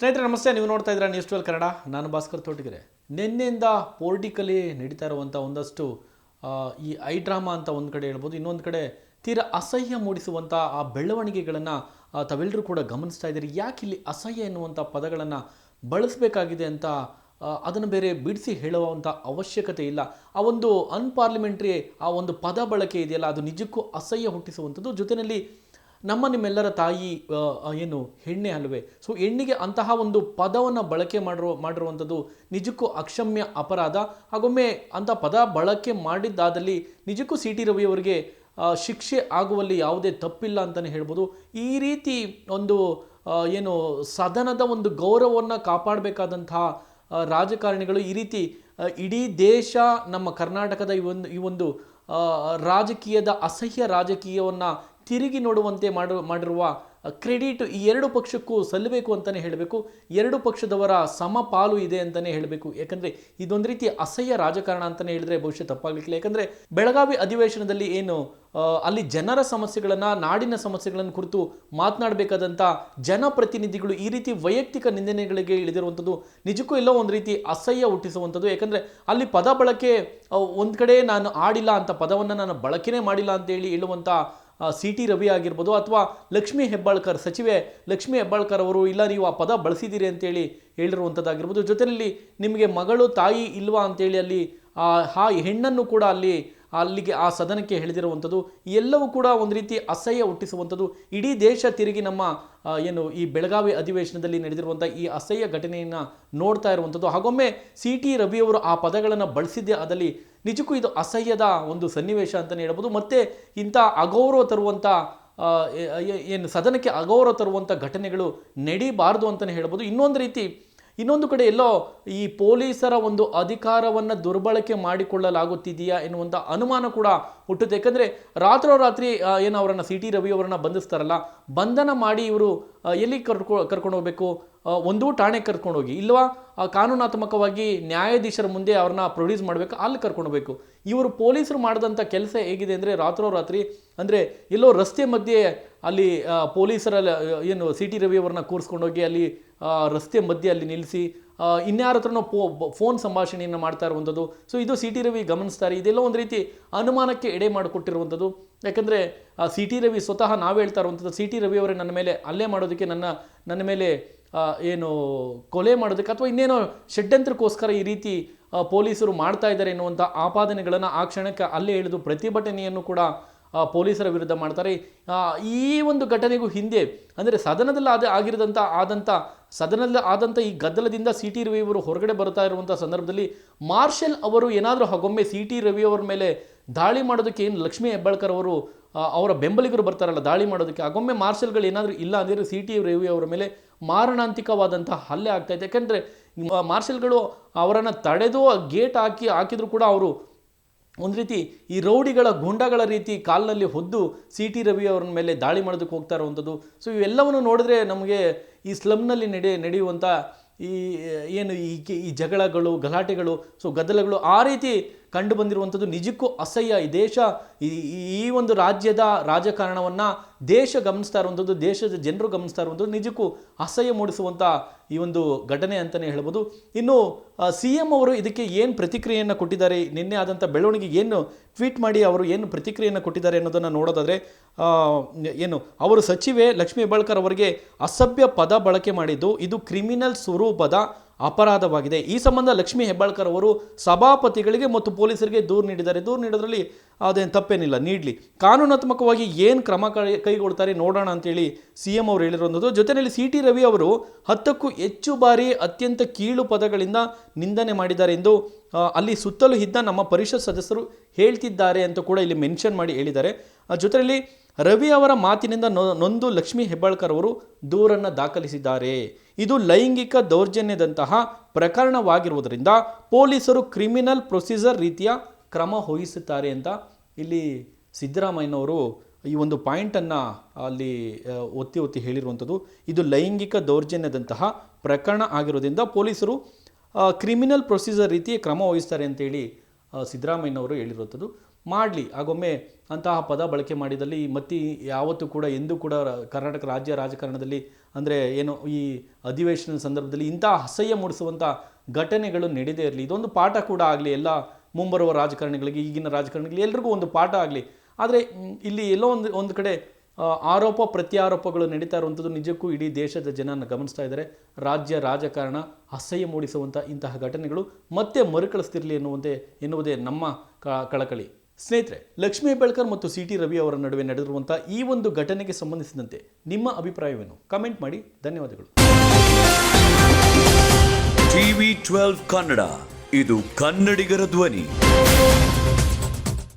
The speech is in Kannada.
ಸ್ನೇಹಿತರೆ, ನಮಸ್ತೆ. ನೀವು ನೋಡ್ತಾ ಇದ್ದೀರಾ ನ್ಯೂಸ್ ಟ್ವೆಲ್ ಕನ್ನಡ. ನಾನು ಭಾಸ್ಕರ್ ತೋಟಗೆರೆ. ನಿನ್ನೆಯಿಂದ ಪೊಲಿಟಿಕಲಿ ನಡೀತಾ ಇರುವಂಥ ಒಂದಷ್ಟು ಈ ಐ ಡ್ರಾಮಾ ಅಂತ ಒಂದು ಕಡೆ ಹೇಳ್ಬೋದು. ಇನ್ನೊಂದು ಕಡೆ ತೀರಾ ಅಸಹ್ಯ ಮೂಡಿಸುವಂಥ ಆ ಬೆಳವಣಿಗೆಗಳನ್ನು ತಾವೆಲ್ಲರೂ ಕೂಡ ಗಮನಿಸ್ತಾ ಇದ್ದೀರಿ. ಯಾಕೆ ಇಲ್ಲಿ ಅಸಹ್ಯ ಎನ್ನುವಂಥ ಪದಗಳನ್ನು ಬಳಸಬೇಕಾಗಿದೆ ಅಂತ ಅದನ್ನು ಬೇರೆ ಬಿಡಿಸಿ ಹೇಳುವಂಥ ಅವಶ್ಯಕತೆ ಇಲ್ಲ. ಆ ಒಂದು ಅನ್ಪಾರ್ಲಿಮೆಂಟ್ರಿ ಆ ಒಂದು ಪದ ಬಳಕೆ ಇದೆಯಲ್ಲ, ಅದು ನಿಜಕ್ಕೂ ಅಸಹ್ಯ ಹುಟ್ಟಿಸುವಂಥದ್ದು. ಜೊತೆಯಲ್ಲಿ ನಮ್ಮ ನಿಮ್ಮೆಲ್ಲರ ತಾಯಿ ಏನು ಹೆಣ್ಣೆ ಅಲ್ವೇ? ಸೊ ಹೆಣ್ಣಿಗೆ ಅಂತಹ ಒಂದು ಪದವನ್ನು ಬಳಕೆ ಮಾಡಿರೋ, ಮಾಡಿರುವಂಥದ್ದು ನಿಜಕ್ಕೂ ಅಕ್ಷಮ್ಯ ಅಪರಾಧ. ಹಾಗೊಮ್ಮೆ ಅಂಥ ಪದ ಬಳಕೆ ಮಾಡಿದ್ದಾದಲ್ಲಿ ನಿಜಕ್ಕೂ ಸಿ ಟಿ ರವಿಯವರಿಗೆ ಶಿಕ್ಷೆ ಆಗುವಲ್ಲಿ ಯಾವುದೇ ತಪ್ಪಿಲ್ಲ ಅಂತಲೇ ಹೇಳ್ಬೋದು. ಈ ರೀತಿ ಒಂದು ಏನು ಸದನದ ಒಂದು ಗೌರವವನ್ನು ಕಾಪಾಡಬೇಕಾದಂತಹ ರಾಜಕಾರಣಿಗಳು ಈ ರೀತಿ ಇಡೀ ದೇಶ ನಮ್ಮ ಕರ್ನಾಟಕದ ಈ ಒಂದು ಈ ಒಂದು ರಾಜಕೀಯದ ಅಸಹ್ಯ ರಾಜಕೀಯವನ್ನು ತಿರುಗಿ ನೋಡುವಂತೆ ಮಾಡು, ಮಾಡಿರುವ ಕ್ರೆಡಿಟ್ ಈ ಎರಡು ಪಕ್ಷಕ್ಕೂ ಸಲ್ಲಬೇಕು ಅಂತಲೇ ಹೇಳಬೇಕು. ಎರಡು ಪಕ್ಷದವರ ಸಮಪಾಲು ಇದೆ ಅಂತಲೇ ಹೇಳಬೇಕು. ಯಾಕಂದರೆ ಇದೊಂದು ರೀತಿ ಅಸಹ್ಯ ರಾಜಕಾರಣ ಅಂತಲೇ ಹೇಳಿದ್ರೆ ಬಹುಶಃ ತಪ್ಪಾಗಲಿಕ್ಕಿಲ್ಲ. ಯಾಕಂದರೆ ಬೆಳಗಾವಿ ಅಧಿವೇಶನದಲ್ಲಿ ಏನು ಅಲ್ಲಿ ಜನರ ಸಮಸ್ಯೆಗಳನ್ನು, ನಾಡಿನ ಸಮಸ್ಯೆಗಳನ್ನು ಕುರಿತು ಮಾತನಾಡಬೇಕಾದಂಥ ಜನಪ್ರತಿನಿಧಿಗಳು ಈ ರೀತಿ ವೈಯಕ್ತಿಕ ನಿಂದನೆಗಳಿಗೆ ಇಳಿದಿರುವಂಥದ್ದು ನಿಜಕ್ಕೂ ಎಲ್ಲೋ ಒಂದು ರೀತಿ ಅಸಹ್ಯ ಹುಟ್ಟಿಸುವಂಥದ್ದು. ಯಾಕಂದರೆ ಅಲ್ಲಿ ಪದ ಬಳಕೆ ಒಂದು ಕಡೆ ನಾನು ಆಡಿಲ್ಲ ಅಂತ ಪದವನ್ನು ನಾನು ಬಳಕೆನೇ ಮಾಡಿಲ್ಲ ಅಂತೇಳಿ ಹೇಳುವಂಥ ಸಿ ಟಿ ರವಿ ಆಗಿರ್ಬೋದು ಅಥವಾ ಲಕ್ಷ್ಮೀ ಹೆಬ್ಬಾಳ್ಕರ್, ಸಚಿವೆ ಲಕ್ಷ್ಮೀ ಹೆಬ್ಬಾಳ್ಕರ್ ಅವರು, ಇಲ್ಲ, ನೀವು ಆ ಪದ ಬಳಸಿದ್ದೀರಿ ಅಂತೇಳಿ ಹೇಳಿರುವಂಥದ್ದಾಗಿರ್ಬೋದು. ಜೊತೆಯಲ್ಲಿ ನಿಮಗೆ ಮಗಳು ತಾಯಿ ಇಲ್ವಾ ಅಂತೇಳಿ ಅಲ್ಲಿ ಆ ಹೆಣ್ಣನ್ನು ಕೂಡ ಅಲ್ಲಿ, ಅಲ್ಲಿಗೆ ಆ ಸದನಕ್ಕೆ ಹೇಳಿದಿರುವಂಥದ್ದು. ಎಲ್ಲವೂ ಕೂಡ ಒಂದು ರೀತಿ ಅಸಹ್ಯ ಹುಟ್ಟಿಸುವಂಥದ್ದು. ಇಡೀ ದೇಶ ತಿರುಗಿ ನಮ್ಮ ಏನು ಈ ಬೆಳಗಾವಿ ಅಧಿವೇಶನದಲ್ಲಿ ನಡೆದಿರುವಂಥ ಈ ಅಸಹ್ಯ ಘಟನೆಯನ್ನು ನೋಡ್ತಾ ಇರುವಂಥದ್ದು. ಹಾಗೊಮ್ಮೆ ಸಿ ಟಿ ರವಿಯವರು ಆ ಪದಗಳನ್ನು ಬಳಸಿದ್ದೇ ಆದಲ್ಲಿ ನಿಜಕ್ಕೂ ಇದು ಅಸಹ್ಯದ ಒಂದು ಸನ್ನಿವೇಶ ಅಂತಲೇ ಹೇಳ್ಬೋದು. ಮತ್ತು ಇಂಥ ಅಗೌರವ ತರುವಂಥ ಏನು ಸದನಕ್ಕೆ ಅಗೌರವ ತರುವಂಥ ಘಟನೆಗಳು ನಡೀಬಾರ್ದು ಅಂತಲೇ ಹೇಳ್ಬೋದು. ಇನ್ನೊಂದು ರೀತಿ ಇನ್ನೊಂದು ಕಡೆ ಎಲ್ಲೋ ಈ ಪೊಲೀಸರ ಒಂದು ಅಧಿಕಾರವನ್ನು ದುರ್ಬಳಕೆ ಮಾಡಿಕೊಳ್ಳಲಾಗುತ್ತಿದೆಯಾ ಎನ್ನುವಂಥ ಅನುಮಾನ ಕೂಡ ಹುಟ್ಟುತ್ತೆ. ಯಾಕಂದರೆ ರಾತ್ರೋರಾತ್ರಿ ಏನು ಅವರನ್ನು ಸಿ ಟಿ ರವಿ ಅವರನ್ನು ಬಂಧಿಸ್ತಾರಲ್ಲ, ಬಂಧನ ಮಾಡಿ ಇವರು ಎಲ್ಲಿ ಕರ್ಕೊ, ಕರ್ಕೊಂಡು ಹೋಗಬೇಕು? ಒಂದು ಠಾಣೆಗೆ ಕರ್ಕೊಂಡು ಹೋಗಿ. ಇಲ್ವಾ? ಕಾನೂನಾತ್ಮಕವಾಗಿ ನ್ಯಾಯಾಧೀಶರ ಮುಂದೆ ಅವ್ರನ್ನ ಪ್ರೊಡ್ಯೂಸ್ ಮಾಡಬೇಕು, ಅಲ್ಲಿ ಕರ್ಕೊಂಡು ಹೋಗಬೇಕು. ಇವರು ಪೊಲೀಸರು ಮಾಡಿದಂಥ ಕೆಲಸ ಹೇಗಿದೆ ಅಂದರೆ ರಾತ್ರೋರಾತ್ರಿ ಅಂದರೆ ಎಲ್ಲೋ ರಸ್ತೆ ಮಧ್ಯೆ ಅಲ್ಲಿ ಪೊಲೀಸರ ಏನು ಸಿ ಟಿ ರವಿ ಅವರನ್ನ ಕೂರಿಸ್ಕೊಂಡೋಗಿ ಅಲ್ಲಿ ರಸ್ತೆ ಮಧ್ಯೆ ಅಲ್ಲಿ ನಿಲ್ಲಿಸಿ ಇನ್ಯಾರ ಹತ್ರನೋ ಪೋ ಫೋನ್ ಸಂಭಾಷಣೆಯನ್ನು ಮಾಡ್ತಾ ಇರುವಂಥದ್ದು. ಸೊ ಇದು ಸಿ ಟಿ ರವಿ ಗಮನಿಸ್ತಾರೆ. ಇದೆಲ್ಲ ಒಂದು ರೀತಿ ಅನುಮಾನಕ್ಕೆ ಎಡೆ ಮಾಡಿಕೊಟ್ಟಿರುವಂಥದ್ದು. ಯಾಕಂದರೆ ಸಿ ಟಿ ರವಿ ಸ್ವತಃ ನಾವು ಹೇಳ್ತಾ ಇರುವಂಥದ್ದು ಸಿ ಟಿ ರವಿ ಅವರೇ ನನ್ನ ಮೇಲೆ ಅಲ್ಲೇ ಮಾಡೋದಕ್ಕೆ ನನ್ನ ನನ್ನ ಮೇಲೆ ಏನು, ಕೊಲೆ ಮಾಡೋದಕ್ಕೆ ಅಥವಾ ಇನ್ನೇನೋ ಷಡ್ಯಂತ್ರಕ್ಕೋಸ್ಕರ ಈ ರೀತಿ ಪೊಲೀಸರು ಮಾಡ್ತಾ ಇದ್ದಾರೆ ಎನ್ನುವಂಥ ಆಪಾದನೆಗಳನ್ನು ಆ ಕ್ಷಣಕ್ಕೆ ಅಲ್ಲೇ ಹೇಳಿದು ಪ್ರತಿಭಟನೆಯನ್ನು ಕೂಡ ಪೊಲೀಸರ ವಿರುದ್ಧ ಮಾಡ್ತಾರೆ. ಈ ಒಂದು ಘಟನೆಗೂ ಹಿಂದೆ, ಅಂದರೆ ಸದನದಲ್ಲಿ ಅದೇ ಆಗಿರದಂಥ ಆದಂಥ ಸದನದಲ್ಲಿ ಆದಂಥ ಈ ಗದ್ದಲದಿಂದ ಸಿ ಟಿ ರವಿ ಅವರು ಹೊರಗಡೆ ಬರ್ತಾ ಇರುವಂಥ ಸಂದರ್ಭದಲ್ಲಿ ಮಾರ್ಷಲ್ ಅವರು ಏನಾದರೂ ಹಾಗೊಮ್ಮೆ ಸಿ ಟಿ ರವಿ ಅವರ ಮೇಲೆ ದಾಳಿ ಮಾಡೋದಕ್ಕೆ ಏನು ಲಕ್ಷ್ಮೀ ಹೆಬ್ಬಾಳ್ಕರ್ ಅವರು ಅವರ ಬೆಂಬಲಿಗರು ಬರ್ತಾರಲ್ಲ, ದಾಳಿ ಮಾಡೋದಕ್ಕೆ ಆಗೊಮ್ಮೆ ಮಾರ್ಷಲ್ಗಳು ಏನಾದರೂ ಇಲ್ಲ ಅಂದರೆ ಸಿ ಟಿ ರವಿ ಅವರ ಮೇಲೆ ಮಾರಣಾಂತಿಕವಾದಂಥ ಹಲ್ಲೆ ಆಗ್ತಾ ಇದೆ. ಯಾಕೆಂದರೆ ಮಾರ್ಷಲ್ಗಳು ಅವರನ್ನು ತಡೆದು ಗೇಟ್ ಹಾಕಿ ಹಾಕಿದರೂ ಕೂಡ ಅವರು ಒಂದು ರೀತಿ ಈ ರೌಡಿಗಳ ಗುಂಡಗಳ ರೀತಿ ಕಾಲಿನಲ್ಲಿ ಹೊದ್ದು ಸಿ ಟಿ ರವಿ ಅವರ ಮೇಲೆ ದಾಳಿ ಮಾಡೋದಕ್ಕೆ ಹೋಗ್ತಾ ಇರುವಂಥದ್ದು. ಸೊ ಇವೆಲ್ಲವನ್ನು ನೋಡಿದ್ರೆ ನಮಗೆ ಈ ಸ್ಲಮ್ನಲ್ಲಿ ನಡೆ ನಡೆಯುವಂಥ ಈ, ಏನು ಈ ಈ ಜಗಳಗಳು, ಗಲಾಟೆಗಳು ಸೊ ಗದ್ದಲಗಳು ಆ ರೀತಿ ಕಂಡು ಬಂದಿರುವಂಥದ್ದು ನಿಜಕ್ಕೂ ಅಸಹ್ಯ. ಈ ದೇಶ, ಈ ಒಂದು ರಾಜ್ಯದ ರಾಜಕಾರಣವನ್ನು ದೇಶ ಗಮನಿಸ್ತಾ ಇರುವಂಥದ್ದು, ದೇಶದ ಜನರು ಗಮನಿಸ್ತಾ ಇರುವಂಥದ್ದು ನಿಜಕ್ಕೂ ಅಸಹ್ಯ ಮೂಡಿಸುವಂಥ ಈ ಒಂದು ಘಟನೆ ಅಂತಲೇ ಹೇಳ್ಬೋದು. ಇನ್ನು ಸಿ ಎಂ ಅವರು ಇದಕ್ಕೆ ಏನು ಪ್ರತಿಕ್ರಿಯೆಯನ್ನು ಕೊಟ್ಟಿದ್ದಾರೆ, ನಿನ್ನೆ ಆದಂಥ ಬೆಳವಣಿಗೆ ಏನು, ಟ್ವೀಟ್ ಮಾಡಿ ಅವರು ಏನು ಪ್ರತಿಕ್ರಿಯೆಯನ್ನು ಕೊಟ್ಟಿದ್ದಾರೆ ಅನ್ನೋದನ್ನು ನೋಡೋದಾದರೆ ಏನು, ಅವರು ಸಚಿವೆ ಲಕ್ಷ್ಮೀ ಹೆಬ್ಬಾಳ್ಕರ್ ಅವರಿಗೆ ಅಸಭ್ಯ ಪದ ಬಳಕೆ ಮಾಡಿದ್ದು, ಇದು ಕ್ರಿಮಿನಲ್ ಸ್ವರೂಪದ ಅಪರಾಧವಾಗಿದೆ. ಈ ಸಂಬಂಧ ಲಕ್ಷ್ಮೀ ಹೆಬ್ಬಾಳ್ಕರ್ ಅವರು ಸಭಾಪತಿಗಳಿಗೆ ಮತ್ತು ಪೊಲೀಸರಿಗೆ ದೂರು ನೀಡಿದ್ದಾರೆ. ದೂರು ನೀಡೋದ್ರಲ್ಲಿ ಅದೇನು ತಪ್ಪೇನಿಲ್ಲ. ನೀಡಲಿ. ಕಾನೂನಾತ್ಮಕವಾಗಿ ಏನು ಕ್ರಮ ಕೈಗೊಳ್ತಾರೆ ನೋಡೋಣ ಅಂತೇಳಿ ಸಿ ಎಂ ಅವರು ಹೇಳಿರುವಂಥದ್ದು. ಜೊತೆಯಲ್ಲಿ ಸಿ ಟಿ ರವಿ ಅವರು ಹತ್ತಕ್ಕೂ ಹೆಚ್ಚು ಬಾರಿ ಅತ್ಯಂತ ಕೀಳು ಪದಗಳಿಂದ ನಿಂದನೆ ಮಾಡಿದ್ದಾರೆ ಎಂದು ಅಲ್ಲಿ ಸುತ್ತಲೂ ಇದ್ದ ನಮ್ಮ ಪರಿಷತ್ ಸದಸ್ಯರು ಹೇಳ್ತಿದ್ದಾರೆ ಅಂತ ಕೂಡ ಇಲ್ಲಿ ಮೆನ್ಷನ್ ಮಾಡಿ ಹೇಳಿದ್ದಾರೆ. ಜೊತೆಯಲ್ಲಿ ರವಿ ಅವರ ಮಾತಿನಿಂದ ನೊಂದು ಲಕ್ಷ್ಮಿ ಹೆಬ್ಬಾಳ್ಕರ್ ಅವರು ದೂರನ್ನು ದಾಖಲಿಸಿದ್ದಾರೆ. ಇದು ಲೈಂಗಿಕ ದೌರ್ಜನ್ಯದಂತಹ ಪ್ರಕರಣವಾಗಿರುವುದರಿಂದ ಪೊಲೀಸರು ಕ್ರಿಮಿನಲ್ ಪ್ರೊಸೀಜರ್ ರೀತಿಯ ಕ್ರಮ ವಹಿಸುತ್ತಾರೆ ಅಂತ ಇಲ್ಲಿ ಸಿದ್ದರಾಮಯ್ಯನವರು ಈ ಒಂದು ಪಾಯಿಂಟನ್ನು ಅಲ್ಲಿ ಒತ್ತಿ ಒತ್ತಿ ಹೇಳಿರುವಂಥದ್ದು. ಇದು ಲೈಂಗಿಕ ದೌರ್ಜನ್ಯದಂತಹ ಪ್ರಕರಣ ಆಗಿರೋದ್ರಿಂದ ಪೊಲೀಸರು ಕ್ರಿಮಿನಲ್ ಪ್ರೊಸೀಜರ್ ರೀತಿ ಕ್ರಮ ವಹಿಸ್ತಾರೆ ಅಂತೇಳಿ ಸಿದ್ದರಾಮಯ್ಯನವರು ಹೇಳಿರುವಂಥದ್ದು. ಮಾಡಲಿ. ಆಗೊಮ್ಮೆ ಅಂತಹ ಪದ ಬಳಕೆ ಮಾಡಿದಲ್ಲಿ ಮತ್ತೆ ಯಾವತ್ತೂ ಕೂಡ, ಎಂದೂ ಕೂಡ ಕರ್ನಾಟಕ ರಾಜ್ಯ ರಾಜಕಾರಣದಲ್ಲಿ ಅಂದರೆ ಏನು ಈ ಅಧಿವೇಶನದ ಸಂದರ್ಭದಲ್ಲಿ ಇಂಥ ಅಸಹ್ಯ ಮೂಡಿಸುವಂಥ ಘಟನೆಗಳು ನಡೆದೇ ಇರಲಿ. ಇದೊಂದು ಪಾಠ ಕೂಡ ಆಗಲಿ ಎಲ್ಲ ಮುಂಬರುವ ರಾಜಕಾರಣಿಗಳಿಗೆ, ಈಗಿನ ರಾಜಕಾರಣಿಗಳಿಗೆ ಎಲ್ರಿಗೂ ಒಂದು ಪಾಠ ಆಗಲಿ. ಆದರೆ ಇಲ್ಲಿ ಎಲ್ಲೋ ಒಂದು ಒಂದು ಕಡೆ ಆರೋಪ ಪ್ರತ್ಯಾರೋಪಗಳು ನಡೀತಾ ಇರುವಂಥದ್ದು ನಿಜಕ್ಕೂ ಇಡೀ ದೇಶದ ಜನನ ಗಮನಿಸ್ತಾ ಇದ್ದಾರೆ. ರಾಜ್ಯ ರಾಜಕಾರಣ ಅಸಹ್ಯ ಮೂಡಿಸುವಂಥ ಇಂತಹ ಘಟನೆಗಳು ಮತ್ತೆ ಮರುಕಳಿಸ್ತಿರಲಿ ಎನ್ನುವಂತೆ, ಎನ್ನುವುದೇ ನಮ್ಮ ಕಳಕಳಿ. ಸ್ನೇಹಿತರೆ, ಲಕ್ಷ್ಮೀ ಹೆಬ್ಬಾಳ್ಕರ್ ಮತ್ತು ಸಿ ಟಿ ರವಿ ಅವರ ನಡುವೆ ನಡೆದಿರುವಂಥ ಈ ಒಂದು ಘಟನೆಗೆ ಸಂಬಂಧಿಸಿದಂತೆ ನಿಮ್ಮ ಅಭಿಪ್ರಾಯವೇನು? ಕಮೆಂಟ್ ಮಾಡಿ. ಧನ್ಯವಾದಗಳು. TV twelve Kannada. ಇದು ಕನ್ನಡಿಗರ ಧ್ವನಿ.